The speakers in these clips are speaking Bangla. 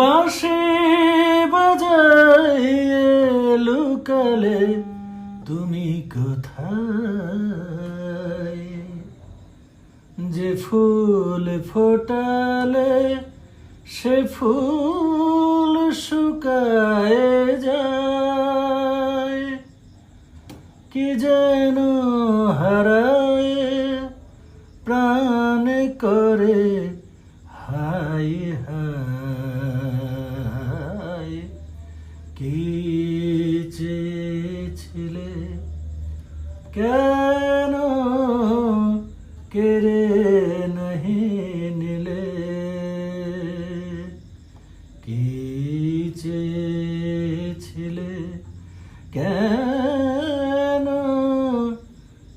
বাঁশি বাজাইয়ে লুকালে তুমি কোথায়? যে ফুল ফোটালে সে ফুল শুকায় যায়। কি যেন হারায়, প্রাণ করে হাই হাই কি চেয়েছিলে? কেন কেড়ে নহি নিলে? কি চেয়েছিলে? কেন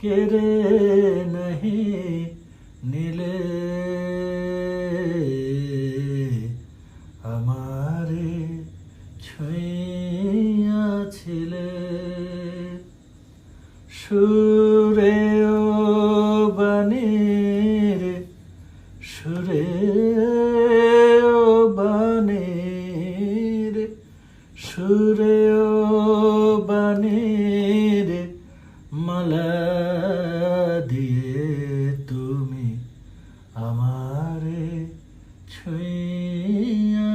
কেড়ে নহি নিলে? দিলে সুরে ও বানের সুরে ও বানের সুরে ও মালা দিয়ে তুমি আমারে ছুঁয়াছিলে